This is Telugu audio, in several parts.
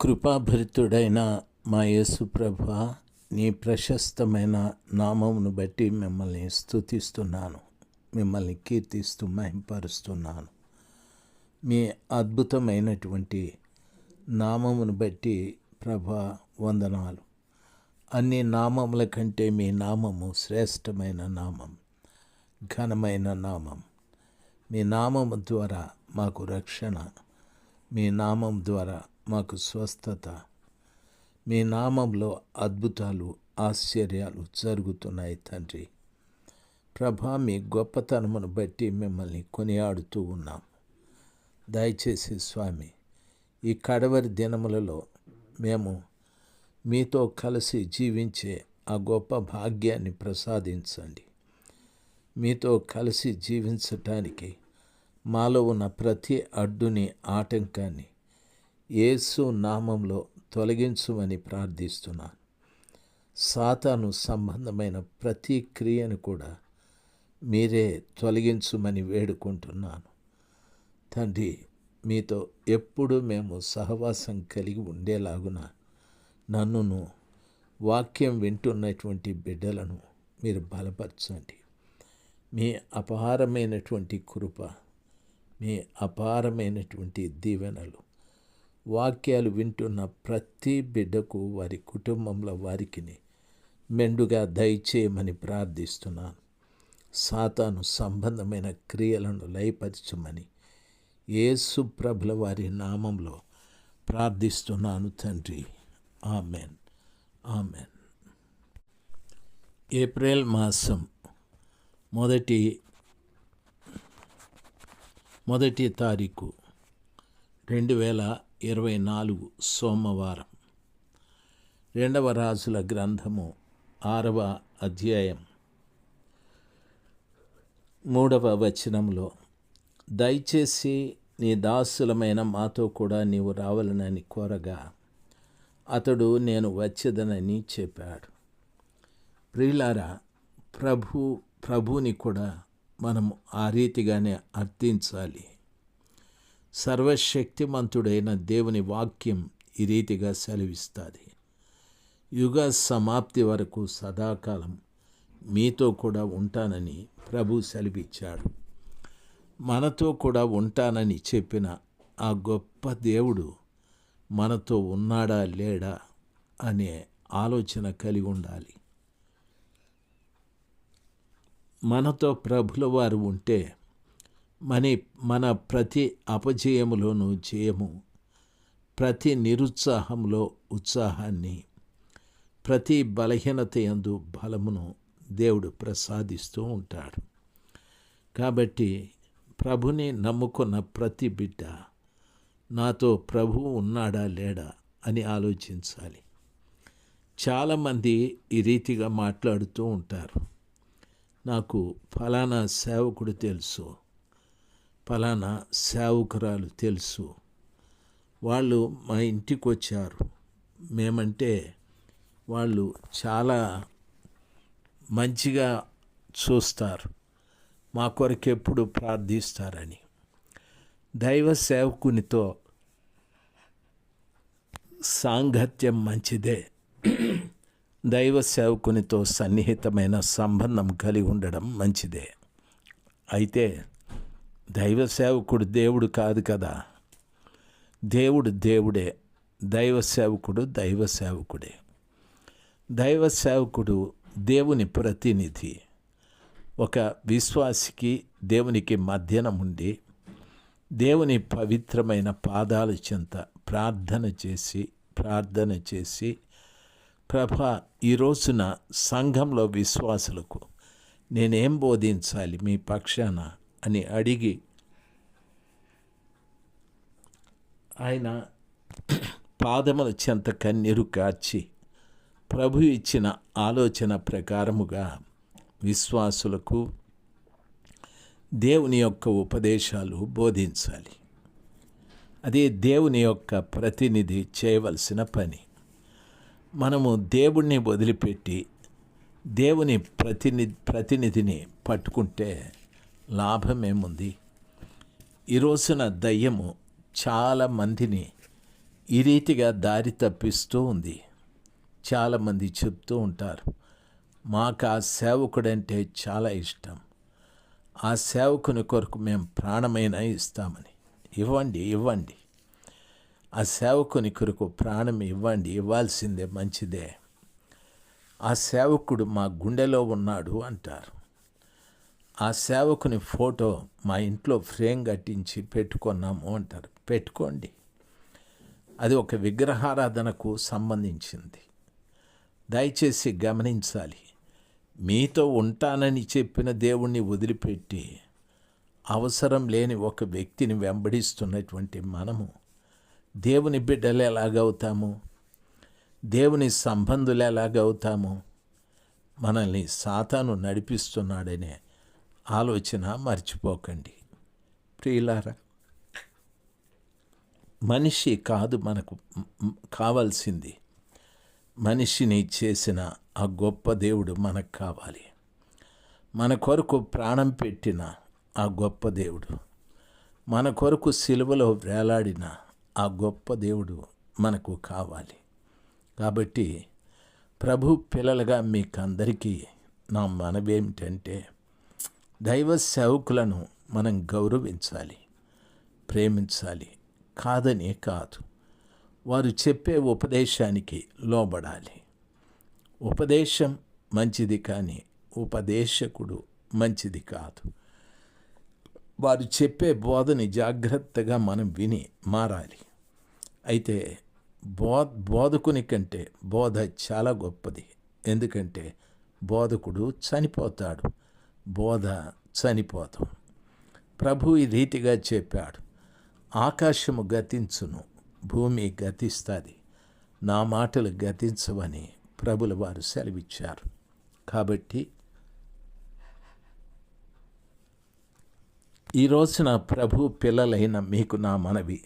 కృపాభరితుడైన మా యేసుప్రభ నీ ప్రశస్తమైన నామమును బట్టి మిమ్మల్ని స్థుతిస్తున్నాను మిమ్మల్ని కీర్తిస్తూ మహింపరుస్తున్నాను. మీ అద్భుతమైనటువంటి నామమును బట్టి ప్రభ వందనాలు. అన్ని నామముల కంటే మీ నామము శ్రేష్టమైన నామం ఘనమైన నామం. మీ నామము ద్వారా మాకు రక్షణ. మీ నామం ద్వారా మాకు స్వస్థత. మీ నామంలో అద్భుతాలు ఆశ్చర్యాలు జరుగుతున్నాయి తండ్రి. ప్రభా మీ గొప్పతనమును బట్టి మిమ్మల్ని కొనియాడుతూ ఉన్నాం. దయచేసి స్వామి ఈ కడవరి దినములలో మేము మీతో కలిసి జీవించే ఆ గొప్ప భాగ్యాన్ని ప్రసాదించండి. మీతో కలిసి జీవించటానికి మాలో ఉన్న ప్రతి అడ్డుని ఆటంకాన్ని యేసు నామంలో తొలగించుమని ప్రార్థిస్తున్నాను. సాతాను సంబంధమైన ప్రతి క్రియను కూడా మీరే తొలగించుమని వేడుకుంటున్నాను. తండ్రి మీతో ఎప్పుడు మేము సహవాసం కలిగి ఉండేలాగున నన్నును వాక్యం వింటున్నటువంటి బిడ్డలను మీరు బలపరచండి. మీ అపారమైనటువంటి కృప మీ అపారమైనటువంటి దీవెనలు వాక్యాలు వింటున్న ప్రతి బిడ్డకు వారి కుటుంబంలో వారికిని మెండుగా దయచేయమని ప్రార్థిస్తున్నాను. సాతాను సంబంధమైన క్రియలను లయపరచమని యేసు ప్రభుల వారి నామంలో ప్రార్థిస్తున్నాను తండ్రి. ఆమెన్. ఆమెన్. ఏప్రిల్ మాసం మొదటి మొదటి తారీఖు రెండు వేల ఇరవై నాలుగు సోమవారం. రెండవ రాజుల గ్రంథము ఆరవ అధ్యాయం. మూడవ వచనంలో దయచేసి నీ దాసులమైన మాతో కూడా నీవు రావాలనని కోరగా అతడు నేను వచ్చేదనని చెప్పాడు. ప్రియులారా ప్రభు ప్రభుని కూడా మనం ఆ రీతిగానే అర్థించాలి. సర్వశక్తిమంతుడైన దేవుని వాక్యం ఈ రీతిగా సెలవిస్తుంది. యుగ సమాప్తి వరకు సదాకాలం మీతో కూడా ఉంటానని ప్రభు సెలవిచ్చాడు. మనతో కూడా ఉంటానని చెప్పిన ఆ గొప్ప దేవుడు మనతో ఉన్నాడా లేడా అనే ఆలోచన కలిగి ఉండాలి. మనతో ప్రభుల వారు ఉంటే మన మన ప్రతి అపజయములోనూ జయము ప్రతి నిరుత్సాహంలో ఉత్సాహాన్ని ప్రతి బలహీనత ఎందు బలమును దేవుడు ప్రసాదిస్తూ ఉంటాడు. కాబట్టి ప్రభుని నమ్ముకున్న ప్రతి బిడ్డ నాతో ప్రభు ఉన్నాడా లేడా అని ఆలోచించాలి. చాలామంది ఈ రీతిగా మాట్లాడుతూ ఉంటారు. నాకు ఫలానా సేవకుడు తెలుసు. ఫలానా సేవకురాలు తెలుసు. వాళ్ళు మా ఇంటికి వచ్చారు మేమంటే వాళ్ళు చాలా మంచిగా చూస్తారు. మా కొరకు ఎప్పుడు ప్రార్థిస్తారని. దైవ సేవకునితో సాంగత్యం మంచిదే. దైవ సేవకునితో సన్నిహితమైన సంబంధం కలిగి ఉండడం మంచిదే. అయితే దైవ సేవకుడు దేవుడు కాదు కదా. దేవుడు దేవుడే దైవ సేవకుడు దైవ సేవకుడే దైవ సేవకుడు దేవుని ప్రతినిధి. ఒక విశ్వాసికి దేవునికి మధ్యన ఉండి దేవుని పవిత్రమైన పాదాల చెంత ప్రార్థన చేసి ప్రార్థన చేసి ప్రభ ఈ రోజున సంఘంలో విశ్వాసులకు నేనేం బోధించాలి మీ పక్షాన అని అడిగి ఆయన పాదముల చెంత కన్నీరు కాచి ప్రభు ఇచ్చిన ఆలోచన ప్రకారముగా విశ్వాసులకు దేవుని యొక్క ఉపదేశాలు బోధించాలి. అదే దేవుని యొక్క ప్రతినిధి చేయవలసిన పని. మనము దేవుణ్ణి వదిలిపెట్టి దేవుని ప్రతినిధి ప్రతినిధిని పట్టుకుంటే లాభమేముంది? ఈ రోజున దయ్యము చాలా మందిని ఈ రీతిగా దారి తప్పిస్తూ ఉంది. చాలామంది చెప్తూ ఉంటారు మాకు ఆ సేవకుడంటే చాలా ఇష్టం. ఆ సేవకుని కొరకు మేము ప్రాణమైనా ఇస్తామని. ఇవ్వండి ఇవ్వండి. ఆ సేవకుని కొరకు ప్రాణం ఇవ్వండి ఇవ్వాల్సిందే మంచిదే. ఆ సేవకుడు మా గుండెలో ఉన్నాడు అంటారు. ఆ సేవకుని ఫోటో మా ఇంట్లో ఫ్రేమ్ కట్టించి పెట్టుకున్నాము అంటారు. పెట్టుకోండి. అది ఒక విగ్రహారాధనకు సంబంధించింది. దయచేసి గమనించాలి. మీతో ఉంటానని చెప్పిన దేవుణ్ణి వదిలిపెట్టి అవసరం లేని ఒక వ్యక్తిని వెంబడిస్తున్నటువంటి మనము దేవుని బిడ్డలు ఎలాగవుతాము? దేవుని సంబంధులు ఎలాగవుతాము? మనల్ని సాతాను నడిపిస్తున్నాడనే ఆలోచన మర్చిపోకండి. ప్రియులారా మనిషి కాదు మనకు కావాల్సింది. మనిషిని చేసిన ఆ గొప్ప దేవుడు మనకు కావాలి. మన కొరకు ప్రాణం పెట్టిన ఆ గొప్ప దేవుడు మన కొరకు సిలువలో వేలాడిన ఆ గొప్ప దేవుడు మనకు కావాలి. కాబట్టి ప్రభు పిల్లలుగా మీకు అందరికీ నా మనవేమిటంటే దైవ సేవకులను మనం గౌరవించాలి ప్రేమించాలి కాదని కాదు. వారు చెప్పే ఉపదేశానికి లోబడాలి. ఉపదేశం మంచిది కానీ ఉపదేశకుడు మంచిది కాదు. వారు చెప్పే బోధని జాగ్రత్తగా మనం విని మారాలి. అయితే బో బోధకుని కంటే బోధ చాలా గొప్పది. ఎందుకంటే బోధకుడు చనిపోతాడు. బోధ చనిపోతాం ప్రభు ఈ రీతిగా చెప్పాడు. ఆకాశము గతించును భూమి గతిస్తుంది నా మాటలు గతించవని ప్రభుల వారు సెలవిచ్చారు. కాబట్టి ఈ రోజున ప్రభు పిల్లలైన మీకు నా మనవి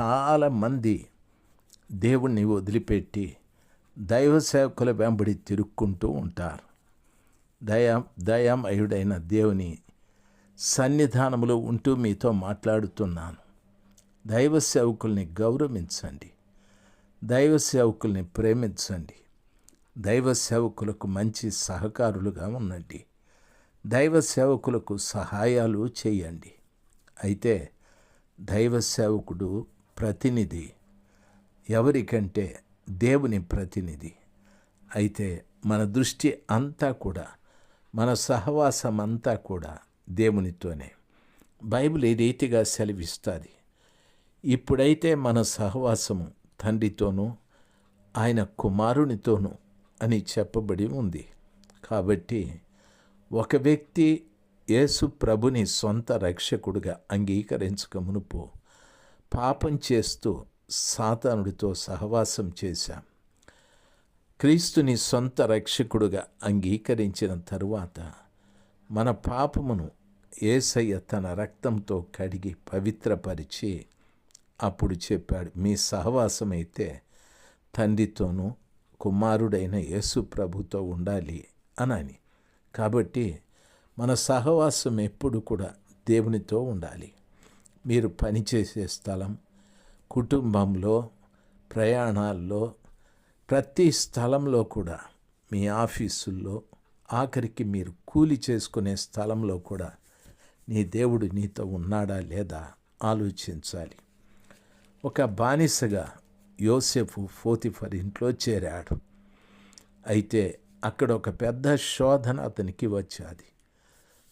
చాలామంది దేవుణ్ణి వదిలిపెట్టి దైవ సేవకుల వెంబడి తిరుక్కుంటూ ఉంటారు. దయా దయామయుడైన దేవుని సన్నిధానములో ఉంటూ మీతో మాట్లాడుతున్నాను. దైవ సేవకుల్ని గౌరవించండి. దైవ సేవకుల్ని ప్రేమించండి. దైవ సేవకులకు మంచి సహకారులుగా ఉండండి. దైవ సేవకులకు సహాయాలు చేయండి. అయితే దైవ సేవకుడు ప్రతినిధి ఎవరికంటే దేవుని ప్రతినిధి. అయితే మన దృష్టి అంతా కూడా మన సహవాసం అంతా కూడా దేవునితోనే. బైబిల్ ఈ రీతిగా సెలవిస్తుంది. ఇప్పుడైతే మన సహవాసము తండ్రితోనూ ఆయన కుమారునితోనూ అని చెప్పబడి ఉంది. కాబట్టి ఒక వ్యక్తి యేసు ప్రభుని సొంత రక్షకుడుగా అంగీకరించక మునుపు పాపం చేస్తూ సాతానుడితో సహవాసం చేశాం. క్రీస్తుని సొంత రక్షకుడుగా అంగీకరించిన తరువాత మన పాపమును ఏసయ్య తన రక్తంతో కడిగి పవిత్రపరిచి అప్పుడు చెప్పాడు మీ సహవాసం అయితే తండ్రితోనూ కుమారుడైన యేసు ప్రభుతో ఉండాలి అనని. కాబట్టి మన సహవాసం ఎప్పుడు కూడా దేవునితో ఉండాలి. మీరు పనిచేసే స్థలం కుటుంబంలో ప్రయాణాల్లో ప్రతి స్థలంలో కూడా మీ ఆఫీసుల్లో ఆఖరికి మీరు కూలి చేసుకునే స్థలంలో కూడా నీ దేవుడు నీతో ఉన్నాడా లేదా ఆలోచించాలి. ఒక బానిసగా యోసెఫ్ ఫోతిఫర్ ఇంట్లో చేరాడు. అయితే అక్కడ ఒక పెద్ద శోధన అతనికి వచ్చాది.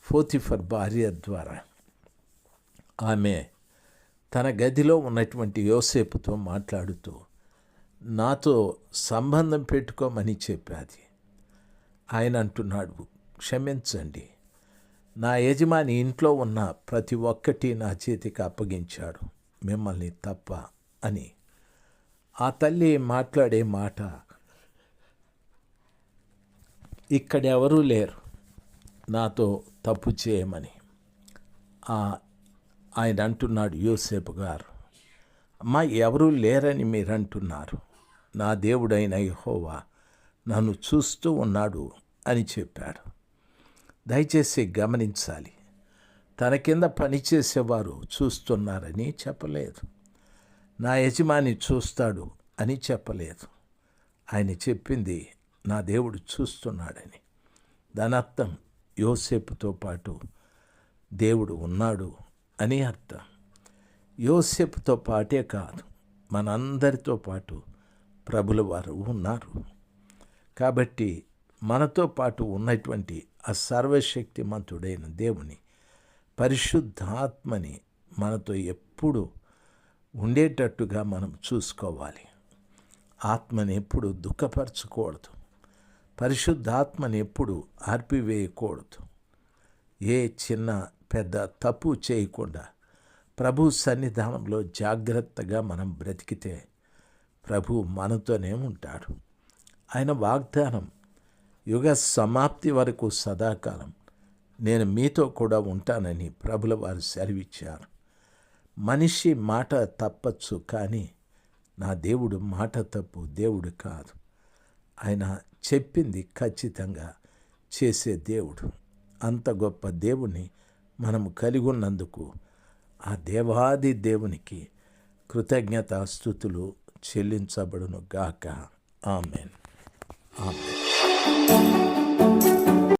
ఫోతిఫర్ భార్య ద్వారా. ఆమె తన గదిలో ఉన్నటువంటి యోసేపుతో మాట్లాడుతూ నాతో సంబంధం పెట్టుకోమని చెప్పాది. ఆయన అంటున్నాడు క్షమించండి. నా యజమాని ఇంట్లో ఉన్న ప్రతి ఒక్కటి నా చేతికి అప్పగించాడు. మిమ్మల్ని తప్ప అని. ఆ తల్లి మాట్లాడే మాట ఇక్కడెవరూ లేరు. నాతో తప్పు చేయమని. ఆయన అంటున్నాడు యూసేపు గారు. అమ్మా ఎవరూ లేరని మీరు అంటున్నారు నా దేవుడైన యహోవా నన్ను చూస్తూ ఉన్నాడు అని చెప్పాడు. దయచేసి గమనించాలి. తన కింద పనిచేసేవారు చూస్తున్నారని చెప్పలేదు. నా యజమాని చూస్తాడు అని చెప్పలేదు. ఆయన చెప్పింది నా దేవుడు చూస్తున్నాడని. దాని అర్థం యోసేపుతో పాటు దేవుడు ఉన్నాడు అని అర్థం. యోసేపుతో పాటే కాదు మనందరితో పాటు ప్రభుల వారు ఉన్నారు. కాబట్టి మనతో పాటు ఉన్నటువంటి ఆ సర్వశక్తిమంతుడైన దేవుని పరిశుద్ధాత్మని మనతో ఎప్పుడు ఉండేటట్టుగా మనం చూసుకోవాలి. ఆత్మని ఎప్పుడు దుఃఖపరచకూడదు. పరిశుద్ధాత్మని ఎప్పుడు ఆర్పివేయకూడదు. ఏ చిన్న పెద్ద తప్పు చేయకుండా ప్రభు సన్నిధానంలో జాగ్రత్తగా మనం బ్రతికితే ప్రభు మనతోనే ఉంటాడు. ఆయన వాగ్దానం యుగ సమాప్తి వరకు సదాకాలం నేను మీతో కూడా ఉంటానని ప్రభుల వారు సెలవిచ్చారు. మనిషి మాట తప్పచ్చు కానీ నా దేవుడు మాట తప్పు దేవుడు కాదు. ఆయన చెప్పింది ఖచ్చితంగా చేసే దేవుడు. అంత గొప్ప దేవుణ్ణి మనము కలిగి ఉన్నందుకు ఆ దేవాది దేవునికి కృతజ్ఞతాస్థుతులు చెల్లించబడును గాక. ఆమెన్. ఆమెన్.